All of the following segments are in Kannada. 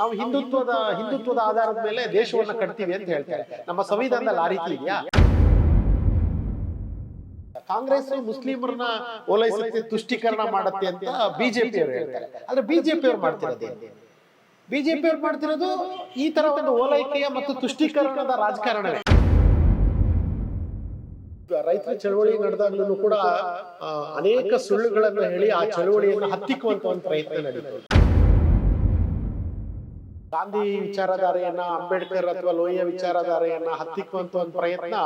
ನಾವು ಹಿಂದುತ್ವದ ಹಿಂದುತ್ವದ ಆಧಾರದ ಮೇಲೆ ದೇಶವನ್ನ ಕಟ್ತೀವಿ ಅಂತ ಹೇಳ್ತಾರೆ. ನಮ್ಮ ಸಂವಿಧಾನದಲ್ಲಿ ಆ ರೀತಿ ಇದೆಯಾ? ಕಾಂಗ್ರೆಸ್ ಮುಸ್ಲಿಮರನ್ನ ಓಲೈಸುತ್ತೆ ತುಷ್ಟೀಕರಣ ಮಾಡುತ್ತೆ ಅಂತ ಬಿಜೆಪಿ ಅವರು ಹೇಳ್ತಾರೆ. ಆದ್ರೆ ಬಿಜೆಪಿ ಅವ್ರು ಮಾಡ್ತಿರೋದು ಬಿಜೆಪಿ ಅವ್ರು ಮಾಡ್ತಿರೋದು ಈ ತರ ಒಂದು ಓಲೈಕೆಯ ಮತ್ತು ತುಷ್ಟೀಕರಣದ ರಾಜಕಾರಣವೇ? ರೈತರ ಚಳವಳಿ ನಡೆದಾಗ್ಲೂ ಕೂಡ ಅನೇಕ ಸುಳ್ಳುಗಳನ್ನು ಹೇಳಿ ಆ ಚಳವಳಿಯನ್ನು ಹತ್ತಿಕ್ಕುವಂತ ಒಂದು ಪ್ರಯತ್ನ ನಡೀತು. ಗಾಂಧಿ ವಿಚಾರಧಾರೆಯನ್ನ, ಅಂಬೇಡ್ಕರ್ ಅಥವಾ ಲೋಹಿಯ ವಿಚಾರಧಾರೆಯನ್ನ ಹತ್ತಿಕ್ಕುವಂತ ಒಂದು ಪ್ರಯತ್ನ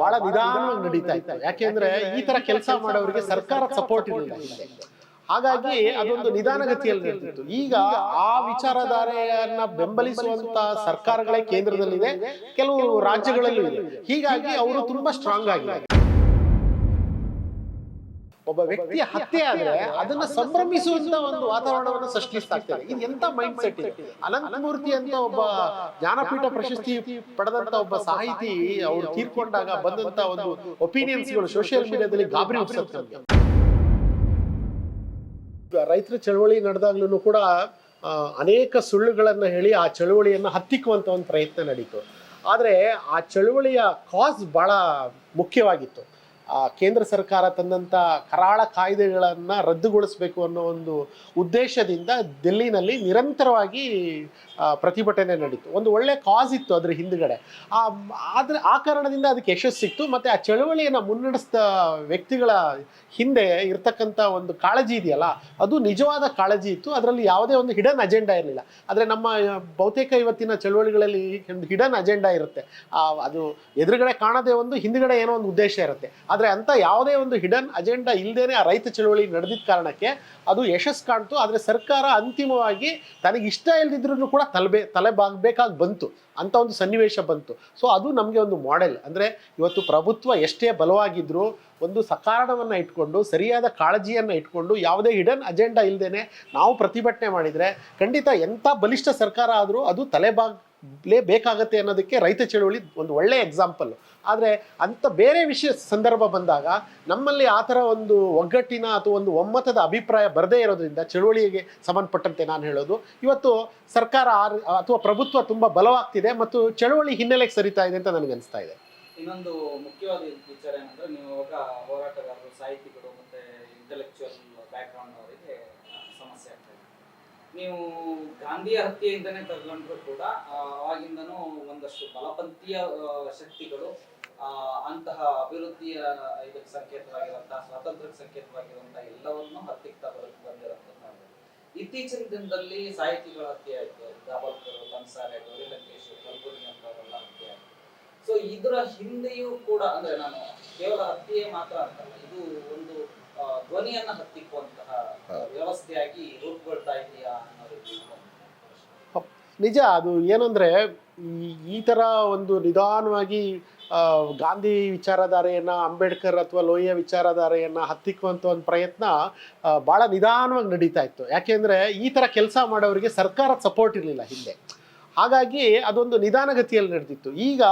ಬಹಳ ನಿಧಾನವಾಗಿ ನಡೀತಾ ಇತ್ತು. ಯಾಕೆಂದ್ರೆ ಈ ತರ ಕೆಲಸ ಮಾಡೋರಿಗೆ ಸರ್ಕಾರ ಸಪೋರ್ಟ್ ಇರಲಿಲ್ಲ. ಹಾಗಾಗಿ ಅದೊಂದು ನಿಧಾನಗತಿಯಲ್ಲಿ ನಡೆದಿತ್ತು. ಈಗ ಆ ವಿಚಾರಧಾರೆಯನ್ನ ಬೆಂಬಲಿಸುವಂತ ಸರ್ಕಾರಗಳೇ ಕೇಂದ್ರದಲ್ಲಿದೆ, ಕೆಲವು ರಾಜ್ಯಗಳಲ್ಲೂ ಇದೆ. ಹೀಗಾಗಿ ಅವರು ತುಂಬಾ ಸ್ಟ್ರಾಂಗ್ ಆಗಿದ್ದಾರೆ. ಒಬ್ಬ ವ್ಯಕ್ತಿಯ ಹತ್ಯೆ ಆದ್ರೆ ಅದನ್ನ ಸಂಭ್ರಮಿಸುವಂತ ಒಂದು ವಾತಾವರಣವನ್ನು ಸೃಷ್ಟಿಸ್ತಾ ಇದ್ದಾರೆ. ಇದು ಎಂತ ಮೈಂಡ್ ಸೆಟ್ ಇದೆ? ಅನಂತಮೂರ್ತಿ ಅಂತ ಒಬ್ಬ ಜ್ಞಾನಪೀಠ ಪ್ರಶಸ್ತಿ ಪಡೆದಂತ ಒಬ್ಬ ಸಾಹಿತಿ ಅವರು ತೀರ್ಕೊಂಡಾಗ ಬಂದಂತ ಒಂದು ಒಪಿನಿಯನ್ಸ್ಗಳು ಸೋಷಿಯಲ್ ಮೀಡಿಯಾದಲ್ಲಿ ಗಾಬರಿ ಹುಟ್ಟಿಸುತ್ತೆ. ರೈತರ ಚಳವಳಿ ನಡೆದಾಗ್ಲೂ ಕೂಡ ಅನೇಕ ಸುಳ್ಳುಗಳನ್ನ ಹೇಳಿ ಆ ಚಳವಳಿಯನ್ನು ಹತ್ತಿಕ್ಕುವಂತ ಒಂದು ಪ್ರಯತ್ನ ನಡೀತು. ಆದರೆ ಆ ಚಳವಳಿಯ ಕಾಸ್ ಬಹಳ ಮುಖ್ಯವಾಗಿತ್ತು. ಕೇಂದ್ರ ಸರ್ಕಾರ ತಂದಂತ ಕರಾಳ ಕಾಯ್ದೆಗಳನ್ನು ರದ್ದುಗೊಳಿಸಬೇಕು ಅನ್ನೋ ಒಂದು ಉದ್ದೇಶದಿಂದ ದಿಲ್ಲಿನಲ್ಲಿ ನಿರಂತರವಾಗಿ ಪ್ರತಿಭಟನೆ ನಡೀತು. ಒಂದು ಒಳ್ಳೆ ಕಾಸ್ ಇತ್ತು ಅದ್ರ ಹಿಂದ್ಗಡೆ. ಆ, ಆದ್ರೆ ಆ ಕಾರಣದಿಂದ ಅದಕ್ಕೆ ಯಶಸ್ಸು ಸಿಕ್ತು. ಮತ್ತೆ ಆ ಚಳವಳಿಯನ್ನ ಮುನ್ನಡೆಸಿದ ವ್ಯಕ್ತಿಗಳ ಹಿಂದೆ ಇರ್ತಕ್ಕಂಥ ಒಂದು ಕಾಳಜಿ ಇದೆಯಲ್ಲ, ಅದು ನಿಜವಾದ ಕಾಳಜಿ ಇತ್ತು. ಅದರಲ್ಲಿ ಯಾವುದೇ ಒಂದು ಹಿಡನ್ ಅಜೆಂಡಾ ಇರಲಿಲ್ಲ. ಆದರೆ ನಮ್ಮ ಬಹುತೇಕ ಇವತ್ತಿನ ಚಳವಳಿಗಳಲ್ಲಿ ಒಂದು ಹಿಡನ್ ಅಜೆಂಡಾ ಇರುತ್ತೆ. ಅದು ಎದುರುಗಡೆ ಕಾಣದೇ ಒಂದು, ಹಿಂದ್ಗಡೆ ಏನೋ ಒಂದು ಉದ್ದೇಶ ಇರುತ್ತೆ. ಆದರೆ ಅಂತ ಯಾವುದೇ ಒಂದು ಹಿಡನ್ ಅಜೆಂಡಾ ಇಲ್ಲದೇನೆ ಆ ರೈತ ಚಳವಳಿ ನಡೆದಿದ್ದ ಕಾರಣಕ್ಕೆ ಅದು ಯಶಸ್ಸು ಕಾಣ್ತು. ಆದರೆ ಸರ್ಕಾರ ಅಂತಿಮವಾಗಿ ತನಗೆ ಇಷ್ಟ ಇಲ್ಲದಿದ್ದರೂ ಕೂಡ ತಲೆಬೇ ತಲೆ ಬಾಗಬೇಕಾಗಿ ಬಂತು. ಅಂತ ಒಂದು ಸನ್ನಿವೇಶ ಬಂತು. ಸೊ ಅದು ನಮಗೆ ಒಂದು ಮಾಡೆಲ್ ಅಂದರೆ ಇವತ್ತು ಪ್ರಭುತ್ವ ಎಷ್ಟೇ ಬಲವಾಗಿದ್ದರೂ ಒಂದು ಸಕಾರಣವನ್ನು ಇಟ್ಕೊಂಡು, ಸರಿಯಾದ ಕಾಳಜಿಯನ್ನು ಇಟ್ಕೊಂಡು, ಯಾವುದೇ ಹಿಡನ್ ಅಜೆಂಡಾ ಇಲ್ಲದೇನೆ ನಾವು ಪ್ರತಿಭಟನೆ ಮಾಡಿದರೆ ಖಂಡಿತ ಎಂಥ ಬಲಿಷ್ಠ ಸರ್ಕಾರ ಆದರೂ ಅದು ತಲೆಬಾಗ್ಲೇ ಬೇಕಾಗತ್ತೆ ಅನ್ನೋದಕ್ಕೆ ರೈತ ಚಳವಳಿ ಒಂದು ಒಳ್ಳೆಯ ಎಕ್ಸಾಂಪಲ್ ಆದರೆ ಅಂಥ ಬೇರೆ ವಿಷಯ ಸಂದರ್ಭ ಬಂದಾಗ ನಮ್ಮಲ್ಲಿ ಆ ಥರ ಒಂದು ಒಗ್ಗಟ್ಟಿನ ಅಥವಾ ಒಂದು ಒಮ್ಮತದ ಅಭಿಪ್ರಾಯ ಬರದೇ ಇರೋದ್ರಿಂದ ಚಳುವಳಿಗೆ ಸಂಬಂಧಪಟ್ಟಂತೆ ನಾನು ಹೇಳೋದು, ಇವತ್ತು ಸರ್ಕಾರ ಅಥವಾ ಪ್ರಭುತ್ವ ತುಂಬ ಬಲವಾಗ್ತಿದೆ ಮತ್ತು ಚಳುವಳಿ ಹಿನ್ನೆಲೆಗೆ ಸರಿತಾ ಇದೆ ಅಂತ ನನಗೆ ಅನಿಸ್ತಾ ಇದೆ. ಇನ್ನೊಂದು ಮುಖ್ಯವಾದ ವಿಚಾರ ಏನಂದ್ರೆ ನೀವು ಹೋರಾಟಗಾರರು, ಸಾಹಿತಿಗಳು ಮತ್ತೆ ಇಂಟೆಲೆಕ್ಚುಯಲ್ ಬ್ಯಾಕ್ಗ್ರೌಂಡ್ ಅವರಿಗೆ ಸಮಸ್ಯೆ ಆಗ್ತಾ ಇದೆ. ನೀವು ಗಾಂಧಿಯ ಹತ್ಯೆಯಿಂದನೇ ತಗೊಂಡ್ರು ಕೂಡ ಅವಾಗಿಂದನೂ ಒಂದಷ್ಟು ಬಲಪಂಥೀಯ ಶಕ್ತಿಗಳು ಅಂತಹ ಅಭಿವೃದ್ಧಿಯ ಇದಕ್ಕೆ ಸಂಕೇತವಾಗಿರುವಂತಹ ಸ್ವಾತಂತ್ರ್ಯಕ್ಕೆ ಸಂಕೇತವಾಗಿರುವಂತಹ ಎಲ್ಲವನ್ನೂ ಹತ್ತಿಕ್ತಾ ಬರ್ ಬಂದಿರುವಂಥದ್ದು ನಾವು. ಇತ್ತೀಚಿನ ದಿನದಲ್ಲಿ ಸಾಹಿತಿಗಳ ಹತ್ಯೆ ಆಯ್ತು. ದಾಬಲ್ಕರ್ ಲಂಸಾರೆ ಗೌರಿ ಲಂಕೇಶ್ ಕಲ್ಬುರ್ಗಿ ಅಂತವರೆಲ್ಲ ಹತ್ಯೆ ಆಯ್ತು. ಸೊ ಇದರ ಹಿಂದೆಯೂ ಕೂಡ ಅಂದ್ರೆ ನಾನು ಕೇವಲ ಹತ್ಯೆ ಮಾತ್ರ ಅಂತಲ್ಲ ಇದು ಒಂದು ಧ್ವನಿಯನ್ನ ಹತ್ತಿಕ್ಕುವಂತಹ ವ್ಯವಸ್ಥೆಯಾಗಿ ರೂಪುಗೊಳ್ತಾ ಇದೆಯಾ ಅನ್ನೋ ರೀತಿ ಒಂದು ಪ್ರಶ್ನೆ. ನಿಜ ಅದು ಏನಂದ್ರೆ ಈ ತರ ಒಂದು ನಿಧಾನವಾಗಿ ಗಾಂಧಿ ವಿಚಾರಧಾರೆಯನ್ನ, ಅಂಬೇಡ್ಕರ್ ಅಥವಾ ಲೋಹಿಯ ವಿಚಾರಧಾರೆಯನ್ನ ಹತ್ತಿಕ್ಕುವಂಥ ಒಂದು ಪ್ರಯತ್ನ ಭಾಳ ನಿಧಾನವಾಗಿ ನಡೀತಾ ಇತ್ತು. ಯಾಕೆಂದ್ರೆ ಈ ಥರ ಕೆಲಸ ಮಾಡೋರಿಗೆ ಸರ್ಕಾರದ ಸಪೋರ್ಟ್ ಇರಲಿಲ್ಲ ಹಿಂದೆ. ಹಾಗಾಗಿ ಅದೊಂದು ನಿಧಾನಗತಿಯಲ್ಲಿ ನಡೆದಿತ್ತು. ಈಗ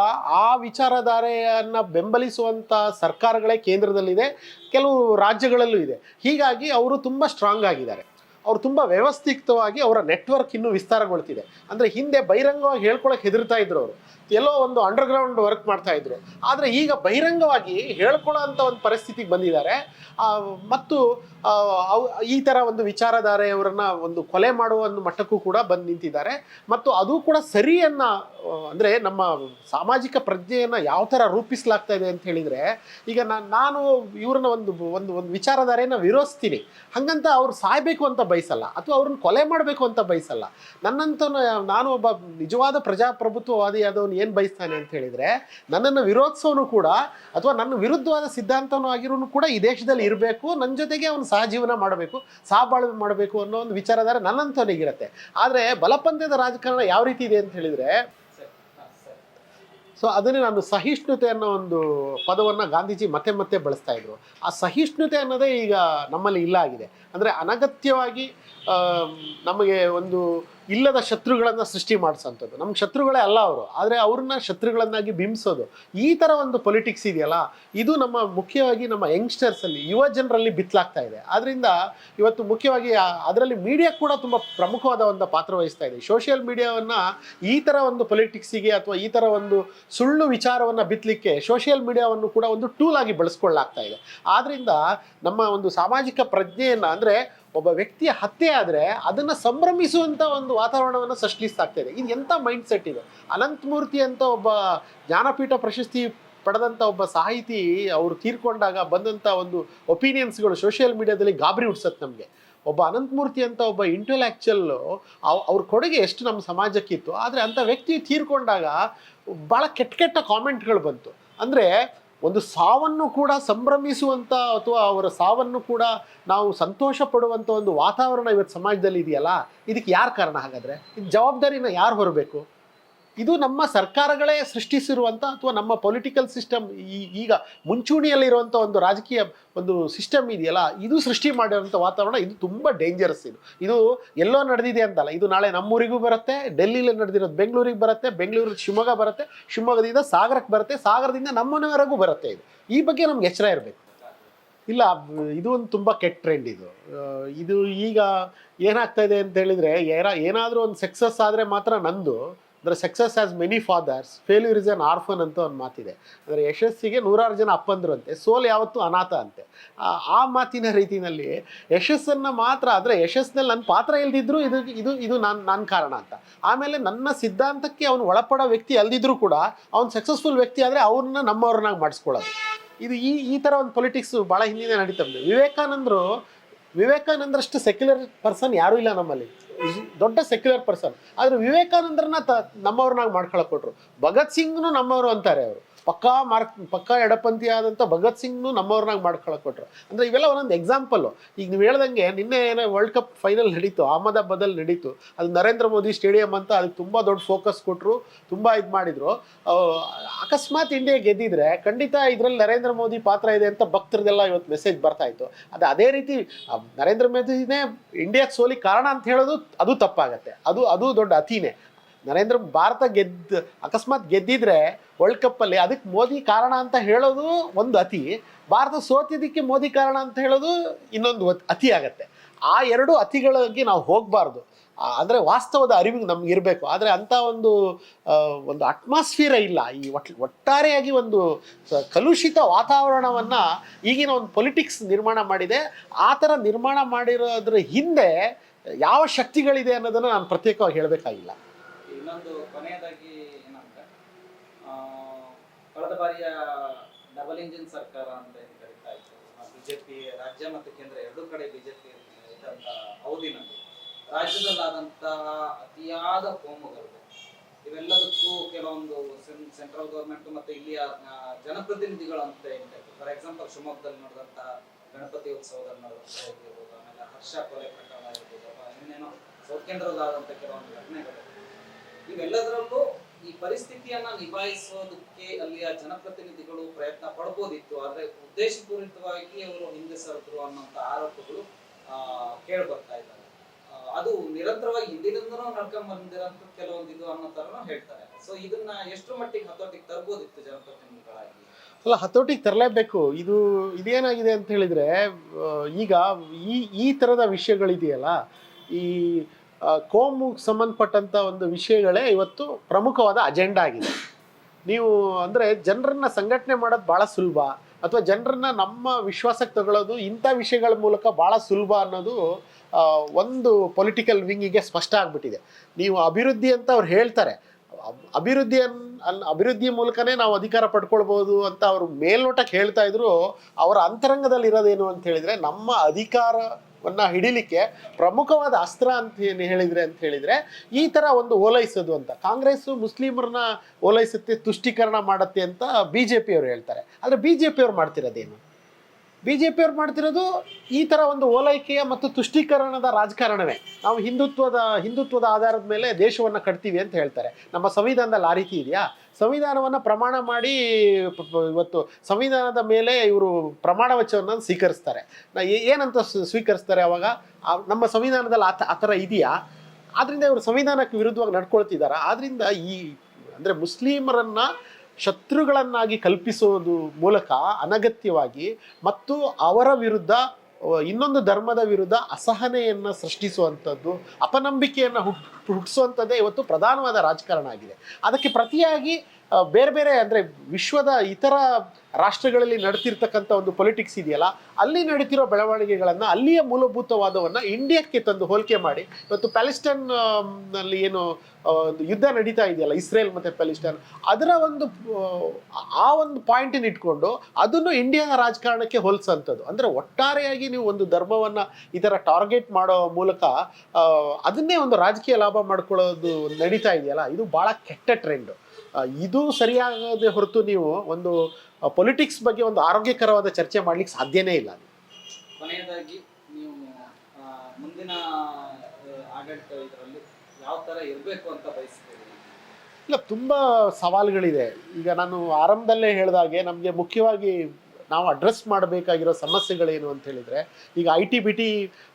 ಆ ವಿಚಾರಧಾರೆಯನ್ನ ಬೆಂಬಲಿಸುವಂತ ಸರ್ಕಾರಗಳೇ ಕೇಂದ್ರದಲ್ಲಿದೆ, ಕೆಲವು ರಾಜ್ಯಗಳಲ್ಲೂ ಇದೆ. ಹೀಗಾಗಿ ಅವರು ತುಂಬ ಸ್ಟ್ರಾಂಗ್ ಆಗಿದ್ದಾರೆ. ಅವ್ರು ತುಂಬ ವ್ಯವಸ್ಥಿತವಾಗಿ ಅವರ ನೆಟ್ವರ್ಕ್ ಇನ್ನೂ ವಿಸ್ತಾರಗೊಳ್ತಿದೆ. ಅಂದರೆ ಹಿಂದೆ ಬಹಿರಂಗವಾಗಿ ಹೇಳ್ಕೊಳಕ್ಕೆ ಹೆದರ್ತಾ ಇದ್ರು ಅವರು. ಎಲ್ಲೋ ಒಂದು ಅಂಡರ್ಗ್ರೌಂಡ್ ವರ್ಕ್ ಮಾಡ್ತಾ ಇದ್ರು. ಆದರೆ ಈಗ ಬಹಿರಂಗವಾಗಿ ಹೇಳ್ಕೊಳ್ಳೋ ಅಂತ ಒಂದು ಪರಿಸ್ಥಿತಿಗೆ ಬಂದಿದ್ದಾರೆ. ಮತ್ತು ಅವು, ಈ ಥರ ಒಂದು ವಿಚಾರಧಾರೆಯವರನ್ನ ಒಂದು ಕೊಲೆ ಮಾಡುವ ಒಂದು ಮಟ್ಟಕ್ಕೂ ಕೂಡ ಬಂದು ನಿಂತಿದ್ದಾರೆ. ಮತ್ತು ಅದು ಕೂಡ ಸರಿಯನ್ನ, ಅಂದರೆ ನಮ್ಮ ಸಾಮಾಜಿಕ ಪ್ರಜ್ಞೆಯನ್ನು ಯಾವ ಥರ ರೂಪಿಸಲಾಗ್ತಾ ಇದೆ ಅಂತ ಹೇಳಿದರೆ, ಈಗ ನಾನು ಇವ್ರನ್ನ ಒಂದು ಒಂದು ಒಂದು ವಿಚಾರಧಾರೆಯನ್ನು ವಿರೋಧಿಸ್ತೀನಿ ಹಾಗಂತ ಅವ್ರು ಸಾಯ್ಬೇಕು ಅಂತ ಬಯಸಲ್ಲ. ಅಥವಾ ಅವ್ರನ್ನ ಕೊಲೆ ಮಾಡಬೇಕು ಅಂತ ಬಯಸಲ್ಲ. ನನ್ನಂತ ನಾನು ಒಬ್ಬ ನಿಜವಾದ ಪ್ರಜಾಪ್ರಭುತ್ವವಾದಿಯಾದವನು ಏನು ಬಯಸ್ತಾನೆ ಅಂತ ಹೇಳಿದರೆ, ನನ್ನನ್ನು ವಿರೋಧಿಸೋನು ಕೂಡ ಅಥವಾ ನನ್ನ ವಿರುದ್ಧವಾದ ಸಿದ್ಧಾಂತವೂ ಆಗಿರೋನು ಕೂಡ ಈ ದೇಶದಲ್ಲಿ ಇರಬೇಕು ನನ್ನ ಜೊತೆಗೆ ಅವನು ಸಹಜೀವನ ಮಾಡಬೇಕು ಸಹಬಾಳ್ವೆ ಮಾಡಬೇಕು ಅನ್ನೋ ಒಂದು ವಿಚಾರಧಾರೆ ನನ್ನಂತವನಿಗಿರುತ್ತೆ. ಆದರೆ ಬಲಪಂಥದ ರಾಜಕಾರಣ ಯಾವ ರೀತಿ ಇದೆ ಅಂತ ಹೇಳಿದ್ರೆ ಸೊ ಅದನ್ನೇ ನಾನು ಸಹಿಷ್ಣುತೆ ಅನ್ನೋ ಒಂದು ಪದವನ್ನು ಗಾಂಧೀಜಿ ಮತ್ತೆ ಮತ್ತೆ ಬಳಸ್ತಾ ಇದ್ರು. ಆ ಸಹಿಷ್ಣುತೆ ಅನ್ನೋದೇ ಈಗ ನಮ್ಮಲ್ಲಿ ಇಲ್ಲ ಆಗಿದೆ. ಅಂದರೆ ಅನಗತ್ಯವಾಗಿ ನಮಗೆ ಒಂದು ಇಲ್ಲದ ಶತ್ರುಗಳನ್ನು ಸೃಷ್ಟಿ ಮಾಡಿಸೋಂಥದ್ದು. ನಮ್ಮ ಶತ್ರುಗಳೇ ಅಲ್ಲ ಅವರು. ಆದರೆ ಅವ್ರನ್ನ ಶತ್ರುಗಳನ್ನಾಗಿ ಬಿಂಬಿಸೋದು. ಈ ಥರ ಒಂದು ಪೊಲಿಟಿಕ್ಸ್ ಇದೆಯಲ್ಲ, ಇದು ನಮ್ಮ ಮುಖ್ಯವಾಗಿ ನಮ್ಮ ಯಂಗ್ಸ್ಟರ್ಸಲ್ಲಿ ಯುವ ಜನರಲ್ಲಿ ಬಿತ್ತಲಾಗ್ತಾ ಇದೆ. ಆದ್ದರಿಂದ ಇವತ್ತು ಮುಖ್ಯವಾಗಿ ಅದರಲ್ಲಿ ಮೀಡಿಯಾ ಕೂಡ ತುಂಬ ಪ್ರಮುಖವಾದ ಒಂದು ಪಾತ್ರ ವಹಿಸ್ತಾ ಇದೆ. ಸೋಷಿಯಲ್ ಮೀಡಿಯಾವನ್ನು ಈ ಥರ ಒಂದು ಪೊಲಿಟಿಕ್ಸಿಗೆ ಅಥವಾ ಈ ಥರ ಒಂದು ಸುಳ್ಳು ವಿಚಾರವನ್ನು ಬಿತ್ತಲಿಕ್ಕೆ ಸೋಷಿಯಲ್ ಮೀಡಿಯಾವನ್ನು ಕೂಡ ಒಂದು ಟೂಲ್ ಆಗಿ ಬಳಸ್ಕೊಳ್ಳಾಗ್ತಾ ಇದೆ. ಆದ್ದರಿಂದ ನಮ್ಮ ಒಂದು ಸಾಮಾಜಿಕ ಪ್ರಜ್ಞೆಯನ್ನು, ಅಂದರೆ ಒಬ್ಬ ವ್ಯಕ್ತಿಯ ಹತ್ಯೆ ಆದರೆ ಅದನ್ನು ಸಂಭ್ರಮಿಸುವಂಥ ಒಂದು ವಾತಾವರಣವನ್ನು ಸೃಷ್ಟಿಸ್ತಾಗ್ತಾ ಇದೆ. ಇದು ಎಂಥ ಮೈಂಡ್ ಸೆಟ್ ಇದೆ ಅನಂತಮೂರ್ತಿ ಅಂತ ಒಬ್ಬ ಜ್ಞಾನಪೀಠ ಪ್ರಶಸ್ತಿ ಪಡೆದಂಥ ಒಬ್ಬ ಸಾಹಿತಿ ಅವರು ತೀರ್ಕೊಂಡಾಗ ಬಂದಂಥ ಒಂದು ಒಪಿನಿಯನ್ಸ್ಗಳು ಸೋಷಿಯಲ್ ಮೀಡಿಯಾದಲ್ಲಿ ಗಾಬರಿ ಹುಡ್ಸತ್ತೆ ನಮಗೆ. ಒಬ್ಬ ಅನಂತಮೂರ್ತಿ ಅಂತ ಒಬ್ಬ ಇಂಟೆಲೆಕ್ಚುಯಲ್ಲು ಅವ್ರ ಕೊಡುಗೆ ಎಷ್ಟು ನಮ್ಮ ಸಮಾಜಕ್ಕಿತ್ತು, ಆದರೆ ಅಂಥ ವ್ಯಕ್ತಿ ತೀರ್ಕೊಂಡಾಗ ಭಾಳ ಕೆಟ್ಟ ಕೆಟ್ಟ ಕಾಮೆಂಟ್ಗಳು ಬಂತು. ಅಂದರೆ ಒಂದು ಸಾವನ್ನು ಕೂಡ ಸಂಭ್ರಮಿಸುವಂಥ ಅಥವಾ ಅವರ ಸಾವನ್ನು ಕೂಡ ನಾವು ಸಂತೋಷ ಪಡುವಂಥ ಒಂದು ವಾತಾವರಣ ಇವತ್ತು ಸಮಾಜದಲ್ಲಿ ಇದೆಯಲ್ಲ? ಇದಕ್ಕೆ ಯಾರು ಕಾರಣ ಹಾಗಾದರೆ? ಜವಾಬ್ದಾರಿನ ಯಾರು ಹೊರಬೇಕು? ಇದು ನಮ್ಮ ಸರ್ಕಾರಗಳೇ ಸೃಷ್ಟಿಸಿರುವಂಥ ಅಥವಾ ನಮ್ಮ ಪೊಲಿಟಿಕಲ್ ಸಿಸ್ಟಮ್ ಈಗ ಮುಂಚೂಣಿಯಲ್ಲಿರುವಂಥ ಒಂದು ರಾಜಕೀಯ ಒಂದು ಸಿಸ್ಟಮ್ ಇದೆಯಲ್ಲ, ಇದು ಸೃಷ್ಟಿ ಮಾಡಿರುವಂಥ ವಾತಾವರಣ ಇದು ತುಂಬ ಡೇಂಜರಸ್ ಇದು. ಇದು ಎಲ್ಲೋ ನಡೆದಿದೆ ಅಂತಲ್ಲ, ಇದು ನಾಳೆ ನಮ್ಮೂರಿಗೂ ಬರುತ್ತೆ, ಡೆಲ್ಲಿಲಿ ನಡೆದಿರೋದು ಬೆಂಗಳೂರಿಗೆ ಬರುತ್ತೆ, ಬೆಂಗಳೂರು ಶಿವಮೊಗ್ಗ ಬರುತ್ತೆ, ಶಿವಮೊಗ್ಗದಿಂದ ಸಾಗರಕ್ಕೆ ಬರುತ್ತೆ, ಸಾಗರದಿಂದ ನಮ್ಮನೆವರೆಗೂ ಬರುತ್ತೆ ಇದು. ಈ ಬಗ್ಗೆ ನಮ್ಗೆ ಎಚ್ಚರ ಇರಬೇಕು. ಇಲ್ಲ, ಇದು ಒಂದು ತುಂಬ ಕೆಟ್ಟ ಟ್ರೆಂಡ್ ಇದು. ಇದು ಈಗ ಏನಾಗ್ತಾ ಇದೆ ಅಂತ ಹೇಳಿದ್ರೆ ಏನಾದರೂ ಒಂದು ಸಕ್ಸಸ್ ಆದರೆ ಮಾತ್ರ ನಂದು ಅಂದರೆ success has many fathers failure is an orphan ಅಂತ ಒಂದು ಮಾತಿದೆ. ಅಂದರೆ ಯಶಸ್ಸಿಗೆ ನೂರಾರು ಜನ ಅಪ್ಪಂದರು ಅಂತೆ ಸೋಲ್ ಯಾವತ್ತೂ ಅನಾಥ ಅಂತೆ. ಆ- ಮಾತಿನ ರೀತಿಯಲ್ಲಿ ಯಶಸ್ಸನ್ನು ಮಾತ್ರ, ಆದರೆ ಯಶಸ್ಸಿನಲ್ಲಿ ನನ್ನ ಪಾತ್ರ ಇಲ್ದಿದ್ರು ಇದು ಇದು ಇದು ನಾನು ನನ್ನ ಕಾರಣ ಅಂತ. ಆಮೇಲೆ ನನ್ನ ಸಿದ್ಧಾಂತಕ್ಕೆ ಅವನು ಒಳಪಡೋ ವ್ಯಕ್ತಿ ಅಲ್ದಿದ್ರು ಕೂಡ ಅವ್ನು ಸಕ್ಸಸ್ಫುಲ್ ವ್ಯಕ್ತಿ ಆದರೆ ಅವ್ರನ್ನ ನಮ್ಮವ್ರನ್ನಾಗಿ ಮಾಡಿಸ್ಕೊಳ್ಳೋದು. ಇದು ಈ ಈ ಥರ ಒಂದು ಪೊಲಿಟಿಕ್ಸ್ ಭಾಳ ಹಿಂದಿನ ನಡೀತಾ ವಿವೇಕಾನಂದರು, ವಿವೇಕಾನಂದರಷ್ಟು ಸೆಕ್ಯುಲರ್ ಪರ್ಸನ್ ಯಾರೂ ಇಲ್ಲ ನಮ್ಮಲ್ಲಿ. ದೊಡ್ಡ ಸೆಕ್ಯುಲರ್ ಪರ್ಸನ್ ಆದರೆ ವಿವೇಕಾನಂದರನ್ನ ತ ನಮ್ಮವ್ರನ್ನಾಗಿ ಮಾಡ್ಕೊಳಕ್ ಕೊಟ್ರು. ಭಗತ್ ಸಿಂಗ್ನು ನಮ್ಮವರು ಅಂತಾರೆ ಅವರು. ಪಕ್ಕಾ ಮಾರ್ಕ್ ಪಕ್ಕಾ ಎಡಪಂಥಿ ಆದಂಥ ಭಗತ್ ಸಿಂಗ್ನು ನಮ್ಮವ್ರನ್ನಾಗಿ ಮಾಡ್ಕೊಳಕ್ ಕೊಟ್ಟರು ಅಂದರೆ ಇವೆಲ್ಲ ಒಂದೊಂದು ಎಕ್ಸಾಂಪಲ್ಲು ಈಗ ನೀವು ಹೇಳ್ದಂಗೆ ನಿನ್ನೆ ಏನೋ ವರ್ಲ್ಡ್ ಕಪ್ ಫೈನಲ್ ನಡೀತು ಅಹಮದಾಬಾದಲ್ಲಿ ನಡೀತು. ಅದು ನರೇಂದ್ರ ಮೋದಿ ಸ್ಟೇಡಿಯಂ ಅಂತ ಅದಕ್ಕೆ ತುಂಬ ದೊಡ್ಡ ಫೋಕಸ್ ಕೊಟ್ಟರು ತುಂಬ ಇದು ಮಾಡಿದರು. ಅಕಸ್ಮಾತ್ ಇಂಡಿಯಾ ಗೆದ್ದಿದ್ರೆ ಖಂಡಿತ ಇದರಲ್ಲಿ ನರೇಂದ್ರ ಮೋದಿ ಪಾತ್ರ ಇದೆ ಅಂತ ಭಕ್ತರದೆಲ್ಲ ಇವತ್ತು ಮೆಸೇಜ್ ಬರ್ತಾ ಇತ್ತು. ಅದು ಅದೇ ರೀತಿ ನರೇಂದ್ರ ಮೋದಿನೇ ಇಂಡಿಯಾಕ್ಕೆ ಸೋಲಿ ಕಾರಣ ಅಂತ ಹೇಳೋದು ಅದು ತಪ್ಪಾಗತ್ತೆ. ಅದು ಅದು ದೊಡ್ಡ ಅತಿನೇ. ನರೇಂದ್ರ ಭಾರತ ಗೆದ್ದ, ಅಕಸ್ಮಾತ್ ಗೆದ್ದಿದ್ರೆ ವರ್ಲ್ಡ್ ಕಪ್ಪಲ್ಲಿ ಅದಕ್ಕೆ ಮೋದಿ ಕಾರಣ ಅಂತ ಹೇಳೋದು ಒಂದು ಅತಿ. ಭಾರತ ಸೋತಿದ್ದಕ್ಕೆ ಮೋದಿ ಕಾರಣ ಅಂತ ಹೇಳೋದು ಇನ್ನೊಂದು ಅತಿ ಆಗತ್ತೆ. ಆ ಎರಡು ಅತಿಗಳಿಗೆ ನಾವು ಹೋಗಬಾರ್ದು. ಅಂದರೆ ವಾಸ್ತವದ ಅರಿವು ನಮ್ಗೆ ಇರಬೇಕು. ಆದರೆ ಅಂಥ ಒಂದು ಒಂದು ಅಟ್ಮಾಸ್ಫಿಯರ್ ಇಲ್ಲ. ಈ ಒಟ್, ಒಟ್ಟಾರೆಯಾಗಿ ಒಂದು ಕಲುಷಿತ ವಾತಾವರಣವನ್ನು ಈಗಿನ ಒಂದು ಪೊಲಿಟಿಕ್ಸ್ ನಿರ್ಮಾಣ ಮಾಡಿದೆ. ಆ ಥರ ನಿರ್ಮಾಣ ಮಾಡಿರೋದ್ರ ಹಿಂದೆ ಯಾವ ಶಕ್ತಿಗಳಿದೆ ಅನ್ನೋದನ್ನು ನಾನು ಪ್ರತ್ಯೇಕವಾಗಿ ಹೇಳಬೇಕಾಗಿಲ್ಲ. ಇನ್ನೊಂದು ಕೊನೆಯದಾಗಿ ಏನಂದ್ರೆ ಕಳೆದ ಬಾರಿಯ ಡಬಲ್ ಇಂಜಿನ್ ಸರ್ಕಾರ ಅಂತ ಏನು ಕರೀತಾ ಇತ್ತು. ಬಿಜೆಪಿ ರಾಜ್ಯ ಮತ್ತು ಕೇಂದ್ರ ಎರಡೂ ಕಡೆ ಬಿಜೆಪಿ ಇದ್ದಂತ ಅವಧಿನಲ್ಲಿ ರಾಜ್ಯದಲ್ಲಾದಂತಹ ಅತಿಯಾದ ಕೋಮುಗಳು ಇವೆಲ್ಲದಕ್ಕೂ ಕೆಲವೊಂದು ಸೆಂಟ್ರಲ್ ಗೌರ್ಮೆಂಟ್ ಮತ್ತು ಇಲ್ಲಿಯ ಅಂತ ಏನಿದೆ ಫಾರ್ ಎಕ್ಸಾಂಪಲ್ ಶಿವಮೊಗ್ಗದಲ್ಲಿ ನಡೆದಂತಹ ಗಣಪತಿ ಉತ್ಸವದಲ್ಲಿ ನಡೆದಂತಹ ಇರ್ಬೋದು ಆಮೇಲೆ ಹರ್ಷ ಕೊಲೆ ಪ್ರಕರಣ ಇರ್ಬೋದು ಅಥವಾ ಇನ್ನೇನೋ ಸೌತ್ ಕೆಲವೊಂದು ಘಟನೆಗಳು. ಇವೆಲ್ಲದರಲ್ಲೂ ಈ ಪರಿಸ್ಥಿತಿಯನ್ನ ನಿಭಾಯಿಸೋದಕ್ಕೆ ಅಲ್ಲಿಯ ಜನಪ್ರತಿನಿಧಿಗಳು ಪ್ರಯತ್ನ ಪಡ್ಬೋದಿತ್ತು. ಆದ್ರೆ ಉದ್ದೇಶಪೂರಿತವಾಗಿ ಅವರು ಹಿಂದೆ ಸರಿದ್ರು ಅನ್ನೋಂತ ಆರೋಪಗಳು ಕೇಳಿ ಬರ್ತಾ ಇದ್ದಾರೆ ಅದು ನಿರಂತರವಾಗಿ ಹಿಂದಿನಿಂದನೂ ನಡ್ಕೊಂಡ್ ಕೆಲವೊಂದು ಇದು ಅನ್ನೋ ತರನು ಹೇಳ್ತಾರೆ. ಸೊ ಇದನ್ನ ಎಷ್ಟು ಮಟ್ಟಿಗೆ ಹತೋಟಿಗೆ ತರ್ಬೋದಿತ್ತು ಜನಪ್ರತಿನಿಧಿಗಳಾಗಿ? ಅಲ್ಲ, ಹತೋಟಿಗೆ ತರಲೇಬೇಕು. ಇದು, ಇದೇನಾಗಿದೆ ಅಂತ ಹೇಳಿದ್ರೆ ಈಗ ಈ ಈ ಥರದ ವಿಷಯಗಳಿದೆಯಲ್ಲ, ಈ ಕೋಮುಗೆ ಸಂಬಂಧಪಟ್ಟಂಥ ಒಂದು ವಿಷಯಗಳೇ ಇವತ್ತು ಪ್ರಮುಖವಾದ ಅಜೆಂಡಾ ಆಗಿದೆ. ನೀವು ಅಂದರೆ ಜನರನ್ನ ಸಂಘಟನೆ ಮಾಡೋದು ಭಾಳ ಸುಲಭ, ಅಥವಾ ಜನರನ್ನ ನಮ್ಮ ವಿಶ್ವಾಸಕ್ಕೆ ತಗೊಳ್ಳೋದು ಇಂಥ ವಿಷಯಗಳ ಮೂಲಕ ಭಾಳ ಸುಲಭ ಅನ್ನೋದು ಒಂದು ಪೊಲಿಟಿಕಲ್ ವಿಂಗಿಗೆ ಸ್ಪಷ್ಟ ಆಗಿಬಿಟ್ಟಿದೆ. ನೀವು ಅಭಿವೃದ್ಧಿ ಅಂತ ಅವ್ರು ಹೇಳ್ತಾರೆ. ಅಭಿವೃದ್ಧಿಯನ್ ಅಲ್ಲಿ ಅಭಿವೃದ್ಧಿ ಮೂಲಕನೇ ನಾವು ಅಧಿಕಾರ ಪಡ್ಕೊಳ್ಬೋದು ಅಂತ ಅವರು ಮೇಲ್ನೋಟಕ್ಕೆ ಹೇಳ್ತಾ ಇದ್ರು, ಅವರ ಅಂತರಂಗದಲ್ಲಿ ಇರೋದೇನು ಅಂತ ಹೇಳಿದ್ರೆ ನಮ್ಮ ಅಧಿಕಾರವನ್ನ ಹಿಡಿಲಿಕ್ಕೆ ಪ್ರಮುಖವಾದ ಅಸ್ತ್ರ ಅಂತ ಏನು ಹೇಳಿದ್ರೆ ಅಂತ ಹೇಳಿದ್ರೆ ಈ ತರ ಒಂದು ಓಲೈಸೋದು ಅಂತ. ಕಾಂಗ್ರೆಸ್ ಮುಸ್ಲಿಮರನ್ನ ಓಲೈಸುತ್ತೆ, ತುಷ್ಟೀಕರಣ ಮಾಡುತ್ತೆ ಅಂತ ಬಿ ಜೆ ಪಿಯವರು ಹೇಳ್ತಾರೆ. ಆದರೆ ಬಿ ಜೆ ಪಿಯವ್ರು ಮಾಡ್ತಿರೋದೇನು? ಬಿ ಜೆ ಪಿಯವ್ರು ಮಾಡ್ತಿರೋದು ಈ ಥರ ಒಂದು ಓಲೈಕೆಯ ಮತ್ತು ತುಷ್ಟೀಕರಣದ ರಾಜಕಾರಣವೇ. ನಾವು ಹಿಂದುತ್ವದ ಹಿಂದುತ್ವದ ಆಧಾರದ ಮೇಲೆ ದೇಶವನ್ನು ಕಟ್ತೀವಿ ಅಂತ ಹೇಳ್ತಾರೆ. ನಮ್ಮ ಸಂವಿಧಾನದಲ್ಲಿ ಆ ರೀತಿ ಇದೆಯಾ? ಸಂವಿಧಾನವನ್ನು ಪ್ರಮಾಣ ಮಾಡಿ ಇವತ್ತು ಸಂವಿಧಾನದ ಮೇಲೆ ಇವರು ಪ್ರಮಾಣ ವಚನವನ್ನು ಸ್ವೀಕರಿಸ್ತಾರೆ. ಏನಂತ ಸ್ವೀಕರಿಸ್ತಾರೆ ಅವಾಗ? ನಮ್ಮ ಸಂವಿಧಾನದಲ್ಲಿ ಆ ಆ ಥರ ಇದೆಯಾ? ಆದ್ದರಿಂದ ಇವರು ಸಂವಿಧಾನಕ್ಕೆ ವಿರುದ್ಧವಾಗಿ ನಡ್ಕೊಳ್ತಿದ್ದಾರೆ ಆದ್ದರಿಂದ ಈ, ಅಂದರೆ ಮುಸ್ಲಿಮರನ್ನ ಶತ್ರುಗಳನ್ನಾಗಿ ಕಲ್ಪಿಸೋದು ಮೂಲಕ ಅನಗತ್ಯವಾಗಿ ಮತ್ತು ಅವರ ವಿರುದ್ಧ ಇನ್ನೊಂದು ಧರ್ಮದ ವಿರುದ್ಧ ಅಸಹನೆಯನ್ನು ಸೃಷ್ಟಿಸುವಂಥದ್ದು, ಅಪನಂಬಿಕೆಯನ್ನು ಹುಟ್, ಹುಟ್ಟಿಸುವಂಥದ್ದೇ ಇವತ್ತು ಪ್ರಧಾನವಾದ ರಾಜಕಾರಣ ಆಗಿದೆ. ಅದಕ್ಕೆ ಪ್ರತಿಯಾಗಿ ಬೇರೆ ಬೇರೆ ಅಂದರೆ ವಿಶ್ವದ ಇತರ ರಾಷ್ಟ್ರಗಳಲ್ಲಿ ನಡೆತಿರ್ತಕ್ಕಂಥ ಒಂದು ಪೊಲಿಟಿಕ್ಸ್ ಇದೆಯಲ್ಲ ಅಲ್ಲಿ ನಡೀತಿರೋ ಬೆಳವಣಿಗೆಗಳನ್ನು ಅಲ್ಲಿಯ ಮೂಲಭೂತವಾದವನ್ನು ಇಂಡಿಯಾಕ್ಕೆ ತಂದು ಹೋಲಿಕೆ ಮಾಡಿ. ಇವತ್ತು ಪ್ಯಾಲೆಸ್ಟೈನ್ನಲ್ಲಿ ಏನು ಒಂದು ಯುದ್ಧ ನಡೀತಾ ಇದೆಯಲ್ಲ ಇಸ್ರೇಲ್ ಮತ್ತು ಪ್ಯಾಲೆಸ್ಟೈನ್ ಅದರ ಒಂದು ಆ, ಒಂದು ಪಾಯಿಂಟನ್ನು ಇಟ್ಕೊಂಡು ಅದನ್ನು ಇಂಡಿಯಾದ ರಾಜಕಾರಣಕ್ಕೆ ಹೋಲಿಸೋಂಥದ್ದು. ಅಂದರೆ ಒಟ್ಟಾರೆಯಾಗಿ ನೀವು ಒಂದು ಧರ್ಮವನ್ನು ಈ ಥರ ಟಾರ್ಗೆಟ್ ಮಾಡೋ ಮೂಲಕ ಅದನ್ನೇ ಒಂದು ರಾಜಕೀಯ ಲಾಭ ಮಾಡ್ಕೊಳ್ಳೋದು ನಡೀತಾ ಇದೆಯಲ್ಲ ಇದು ಭಾಳ ಕೆಟ್ಟ ಟ್ರೆಂಡು ಇದು ಸರಿಯಾಗದೆ ಹೊರತು ನೀವು ಒಂದು ಪೊಲಿಟಿಕ್ಸ್ ಬಗ್ಗೆ ಒಂದು ಆರೋಗ್ಯಕರವಾದ ಚರ್ಚೆ ಮಾಡ್ಲಿಕ್ಕೆ ಸಾಧ್ಯನೇ ಇಲ್ಲ ಕೊನೆಯದಾಗಿ ನೀವು ಮುಂದಿನ ಆ, ಆಡಳಿತ ಇದರಲ್ಲಿ ಯಾವ ತರ ಇರಬೇಕು ಅಂತ ಬಯಸ್ತೀರಿ? ಇಲ್ಲ ತುಂಬ ಸವಾಲುಗಳಿದೆ. ಈಗ ನಾನು ಆರಂಭದಲ್ಲೇ ಹೇಳಿದಾಗೆ ನಮಗೆ ಮುಖ್ಯವಾಗಿ ನಾವು ಅಡ್ರೆಸ್ ಮಾಡಬೇಕಾಗಿರೋ ಸಮಸ್ಯೆಗಳೇನು ಅಂತ ಹೇಳಿದರೆ, ಈಗ ಐ ಟಿ ಬಿ ಟಿ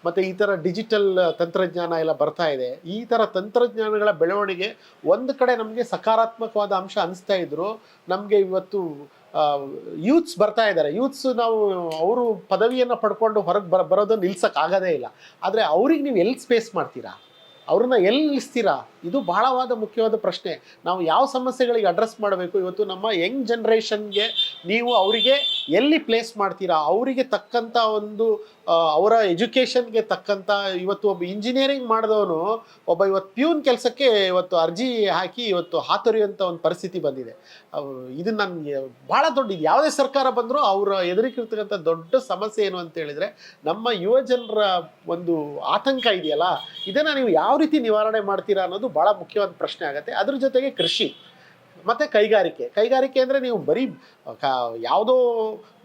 ಮತ್ತು ಈ ಥರ ಡಿಜಿಟಲ್ ತಂತ್ರಜ್ಞಾನ ಎಲ್ಲ ಬರ್ತಾ ಇದೆ. ಈ ಥರ ತಂತ್ರಜ್ಞಾನಗಳ ಬೆಳವಣಿಗೆ ಒಂದು ಕಡೆ ನಮಗೆ ಸಕಾರಾತ್ಮಕವಾದ ಅಂಶ ಅನಿಸ್ತಾ ಇದ್ರು, ನಮಗೆ ಇವತ್ತು ಯೂತ್ಸ್ ಬರ್ತಾ ಇದ್ದಾರೆ. ಯೂತ್ಸ್ ನಾವು ಅವರು ಪದವಿಯನ್ನು ಪಡ್ಕೊಂಡು ಹೊರಗೆ ಬರ ಬರೋದು ನಿಲ್ಸೋಕ್ಕಾಗೋದೇ ಇಲ್ಲ. ಆದರೆ ಅವ್ರಿಗೆ ನೀವು ಎಲ್ಲಿ ಸ್ಪೇಸ್ ಮಾಡ್ತೀರಾ? ಅವ್ರನ್ನ ಎಲ್ಲಿ ನಿಲ್ಲಿಸ್ತೀರಾ ಇದು ಬಹಳವಾದ ಮುಖ್ಯವಾದ ಪ್ರಶ್ನೆ. ನಾವು ಯಾವ ಸಮಸ್ಯೆಗಳಿಗೆ ಅಡ್ರೆಸ್ ಮಾಡಬೇಕು? ಇವತ್ತು ನಮ್ಮ ಯಂಗ್ ಜನ್ರೇಷನ್ಗೆ ನೀವು ಅವರಿಗೆ ಎಲ್ಲಿ ಪ್ಲೇಸ್ ಮಾಡ್ತೀರಾ? ಅವರಿಗೆ ತಕ್ಕಂಥ ಒಂದು ಅವರ ಎಜುಕೇಷನ್ಗೆ ತಕ್ಕಂಥ ಇವತ್ತು ಒಬ್ಬ ಇಂಜಿನಿಯರಿಂಗ್ ಮಾಡಿದವನು, ಒಬ್ಬ ಇವತ್ತು ಪ್ಯೂನ್ ಕೆಲಸಕ್ಕೆ ಇವತ್ತು ಅರ್ಜಿ ಹಾಕಿ ಇವತ್ತು ಹಾತೊರೆಯುವಂಥ ಒಂದು ಪರಿಸ್ಥಿತಿ ಬಂದಿದೆ. ಇದು ನನಗೆ ಭಾಳ ದೊಡ್ಡ ಯಾವುದೇ ಸರ್ಕಾರ ಬಂದರೂ ಅವರ ಎದುರಿಕಿರ್ತಕ್ಕಂಥ ದೊಡ್ಡ ಸಮಸ್ಯೆ ಏನು ಅಂತ ಹೇಳಿದರೆ, ನಮ್ಮ ಯುವ ಜನರ ಒಂದು ಆತಂಕ ಇದೆಯಲ್ಲ, ಇದನ್ನು ನೀವು ಯಾವ ರೀತಿ ನಿವಾರಣೆ ಮಾಡ್ತೀರಾ ಅನ್ನೋದು ಭಾಳ ಮುಖ್ಯವಾದ ಪ್ರಶ್ನೆ ಆಗುತ್ತೆ. ಅದ್ರ ಜೊತೆಗೆ ಕೃಷಿ. ಮತ್ತು ಕೈಗಾರಿಕೆ. ಕೈಗಾರಿಕೆ ಅಂದರೆ ನೀವು ಬರೀ ಯಾವುದೋ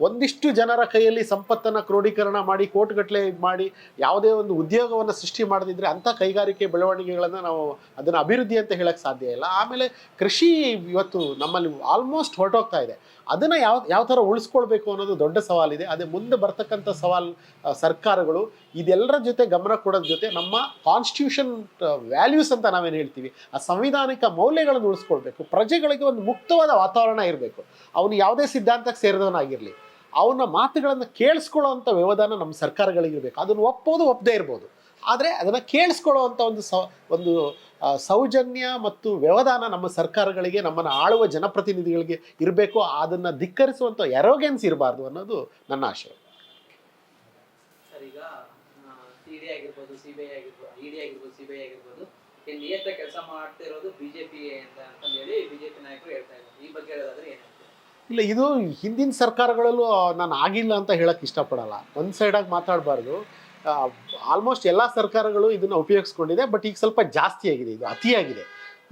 ಒಂದಿಷ್ಟು ಜನರ ಕೈಯಲ್ಲಿ ಸಂಪತ್ತನ್ನು ಕ್ರೋಢೀಕರಣ ಮಾಡಿ ಕೋಟ್ಗಟ್ಟಲೆ ಇದು ಮಾಡಿ, ಯಾವುದೇ ಒಂದು ಉದ್ಯೋಗವನ್ನು ಸೃಷ್ಟಿ ಮಾಡದಿದ್ರೆ ಅಂಥ ಕೈಗಾರಿಕೆ ಬೆಳವಣಿಗೆಗಳನ್ನು ನಾವು ಅದನ್ನು ಅಭಿವೃದ್ಧಿ ಅಂತ ಹೇಳೋಕ್ಕೆ ಸಾಧ್ಯ ಇಲ್ಲ. ಆಮೇಲೆ ಕೃಷಿ ಇವತ್ತು ನಮ್ಮಲ್ಲಿ ಆಲ್ಮೋಸ್ಟ್ ಹೊರಟೋಗ್ತಾ ಇದೆ. ಅದನ್ನು ಯಾವ ಯಾವ ಥರ ಉಳಿಸ್ಕೊಳ್ಬೇಕು ಅನ್ನೋದು ದೊಡ್ಡ ಸವಾಲಿದೆ. ಅದೇ ಮುಂದೆ ಬರ್ತಕ್ಕಂಥ ಸವಾಲ್ ಸರ್ಕಾರಗಳು, ಇದೆಲ್ಲರ ಜೊತೆ ಗಮನ ಕೊಡೋದ್ರ ಜೊತೆ ನಮ್ಮ ಕಾನ್ಸ್ಟಿಟ್ಯೂಷನ್ ವ್ಯಾಲ್ಯೂಸ್ ಅಂತ ನಾವೇನು ಹೇಳ್ತೀವಿ, ಆ ಸಂವಿಧಾನಿಕ ಮೌಲ್ಯಗಳನ್ನು ಉಳಿಸ್ಕೊಳ್ಬೇಕು. ಪ್ರಜೆಗಳಿಗೆ ಒಂದು ಮುಕ್ತವಾದ ವಾತಾವರಣ ಇರಬೇಕು. ಅವನು ಯಾವುದೇ ಸಿದ್ಧಾಂತಕ್ಕೆ ಸೇರಿದವನಾಗಿರಲಿ. ಅವನ ಮಾತುಗಳನ್ನು ಕೇಳಿಸ್ಕೊಳ್ಳೋವಂಥ ವ್ಯವಧಾನ ನಮ್ಮ ಸರ್ಕಾರಗಳಿಗಿರಬೇಕು. ಅದನ್ನು ಒಪ್ಪೋದು ಒಪ್ಪದೇ ಇರ್ಬೋದು. ಆದರೆ ಅದನ್ನು ಕೇಳಿಸ್ಕೊಳ್ಳುವಂಥ ಒಂದು ಸ ಒಂದು ಸೌಜನ್ಯ ಮತ್ತು ವ್ಯವಧಾನ ನಮ್ಮ ಸರ್ಕಾರಗಳಿಗೆ ನಮ್ಮನ್ನು ಆಳುವ ಜನಪ್ರತಿನಿಧಿಗಳಿಗೆ ಇರಬೇಕು ಅದನ್ನು ಧಿಕ್ಕರಿಸುವಂಥ ಎರೋಗೆನ್ಸ್ ಇರಬಾರ್ದು ಅನ್ನೋದು ನನ್ನ ಆಶಯ. ಇಲ್ಲ ಇದು ಹಿಂದಿನ ಸರ್ಕಾರಗಳಲ್ಲೂ ನಾನು ಆಗಿಲ್ಲ ಅಂತ ಹೇಳಕ್ಕೆ ಇಷ್ಟಪಡಲ್ಲ. ಒಂದು ಸೈಡಾಗಿ ಮಾತಾಡಬಾರ್ದು. ಆಲ್ಮೋಸ್ಟ್ ಎಲ್ಲ ಸರ್ಕಾರಗಳು ಇದನ್ನು ಉಪಯೋಗಿಸ್ಕೊಂಡಿದೆ ಬಟ್ ಈಗ ಸ್ವಲ್ಪ ಜಾಸ್ತಿ ಆಗಿದೆ, ಇದು ಅತಿಯಾಗಿದೆ.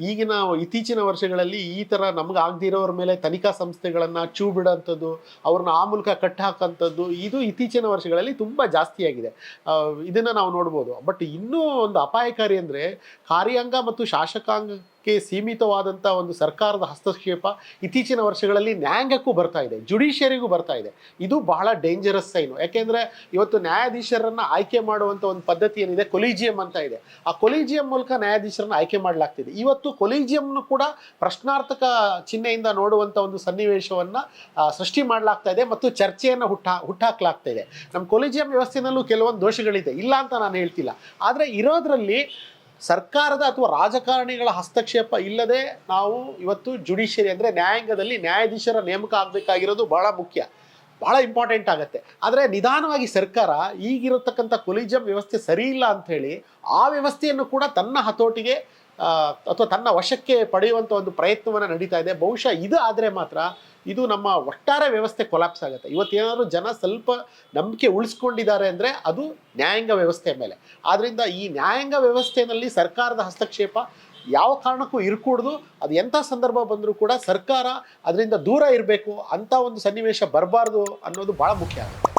ಈಗಿನ ಇತ್ತೀಚಿನ ವರ್ಷಗಳಲ್ಲಿ ಈ ಥರ ನಮ್ಗೆ ಆಗದಿರೋರ ಮೇಲೆ ತನಿಖಾ ಸಂಸ್ಥೆಗಳನ್ನು ಚೂ ಬಿಡೋಂಥದ್ದು ಅವ್ರನ್ನ ಆ ಮೂಲಕ ಕಟ್ಟಾಕಂಥದ್ದು ಇದು ಇತ್ತೀಚಿನ ವರ್ಷಗಳಲ್ಲಿ ತುಂಬ ಜಾಸ್ತಿ ಆಗಿದೆ. ಇದನ್ನು ನಾವು ನೋಡ್ಬೋದು. ಬಟ್ ಇನ್ನೂ ಒಂದು ಅಪಾಯಕಾರಿ ಅಂದರೆ ಕಾರ್ಯಾಂಗ ಮತ್ತು ಶಾಸಕಾಂಗಕ್ಕೆ ಸೀಮಿತವಾದಂಥ ಒಂದು ಸರ್ಕಾರದ ಹಸ್ತಕ್ಷೇಪ ಇತ್ತೀಚಿನ ವರ್ಷಗಳಲ್ಲಿ ನ್ಯಾಯಾಂಗಕ್ಕೂ ಬರ್ತಾ ಇದೆ, ಜುಡಿಷಿಯರಿಗೂ ಬರ್ತಾ ಇದೆ. ಇದು ಬಹಳ ಡೇಂಜರಸ್ ಸೈನು ಯಾಕೆಂದರೆ ಇವತ್ತು ನ್ಯಾಯಾಧೀಶರನ್ನು ಆಯ್ಕೆ ಮಾಡುವಂಥ ಒಂದು ಪದ್ಧತಿ ಏನಿದೆ, ಕೊಲಿಜಿಯಂ ಅಂತ ಇದೆ. ಆ ಕೊಲಿಜಿಯಂ ಮೂಲಕ ನ್ಯಾಯಾಧೀಶರನ್ನು ಆಯ್ಕೆ ಮಾಡಲಾಗ್ತಿದೆ. ಇವತ್ತು ಕೊಲಿಜಿಯಂನು ಕೂಡ ಪ್ರಶ್ನಾರ್ಥಕ ಚಿಹ್ನೆಯಿಂದ ನೋಡುವಂಥ ಒಂದು ಸನ್ನಿವೇಶವನ್ನು ಸೃಷ್ಟಿ ಮಾಡಲಾಗ್ತಾ ಇದೆ ಮತ್ತು ಚರ್ಚೆಯನ್ನು ಹುಟ್ಟ ಹುಟ್ಟಾಕ್ಲಾಗ್ತಾ ಇದೆ. ನಮ್ಮ ಕೊಲಿಜಿಯಂ ವ್ಯವಸ್ಥೆನಲ್ಲೂ ಕೆಲವೊಂದು ದೋಷಗಳಿದೆ. ಇಲ್ಲ ಅಂತ ನಾನು ಹೇಳ್ತಿಲ್ಲ. ಆದರೆ ಇರೋದ್ರಲ್ಲಿ ಸರ್ಕಾರದ ಅಥವಾ ರಾಜಕಾರಣಿಗಳ ಹಸ್ತಕ್ಷೇಪ ಇಲ್ಲದೆ ನಾವು ಇವತ್ತು ಜುಡಿಷಿಯರಿ ಅಂದರೆ ನ್ಯಾಯಾಂಗದಲ್ಲಿ ನ್ಯಾಯಾಧೀಶರ ನೇಮಕ ಆಗಬೇಕಾಗಿರೋದು ಬಹಳ ಮುಖ್ಯ, ಬಹಳ ಇಂಪಾರ್ಟೆಂಟ್ ಆಗುತ್ತೆ. ಆದರೆ ನಿಧಾನವಾಗಿ ಸರ್ಕಾರ ಈಗಿರತಕ್ಕಂಥ ಕೊಲಿಜಮ್ ವ್ಯವಸ್ಥೆ ಸರಿ ಇಲ್ಲ ಅಂಥೇಳಿ ಆ ವ್ಯವಸ್ಥೆಯನ್ನು ಕೂಡ ತನ್ನ ಹತೋಟಿಗೆ ಅಥವಾ ತನ್ನ ವಶಕ್ಕೆ ಪಡೆಯುವಂಥ ಒಂದು ಪ್ರಯತ್ನವನ್ನು ನಡೀತಾ ಇದೆ. ಬಹುಶಃ ಇದು ಆದರೆ ಮಾತ್ರ ಇದು ನಮ್ಮ ಒಟ್ಟಾರೆ ವ್ಯವಸ್ಥೆ ಕೊಲಾಪ್ಸ್ ಆಗುತ್ತೆ. ಇವತ್ತೇನಾದರೂ ಜನ ಸ್ವಲ್ಪ ನಂಬಿಕೆ ಉಳಿಸ್ಕೊಂಡಿದ್ದಾರೆ ಅಂದರೆ ಅದು ನ್ಯಾಯಾಂಗ ವ್ಯವಸ್ಥೆ ಮೇಲೆ. ಆದ್ದರಿಂದ ಈ ನ್ಯಾಯಾಂಗ ವ್ಯವಸ್ಥೆಯಲ್ಲಿ ಸರ್ಕಾರದ ಹಸ್ತಕ್ಷೇಪ ಯಾವ ಕಾರಣಕ್ಕೂ ಇರಕೂಡ್ದು. ಅದು ಎಂಥ ಸಂದರ್ಭ ಬಂದರೂ ಕೂಡ ಸರ್ಕಾರ ಅದರಿಂದ ದೂರ ಇರಬೇಕು ಅಂಥ ಒಂದು ಸನ್ನಿವೇಶ ಬರಬಾರ್ದು ಅನ್ನೋದು ಭಾಳ ಮುಖ್ಯ ಆಗುತ್ತೆ.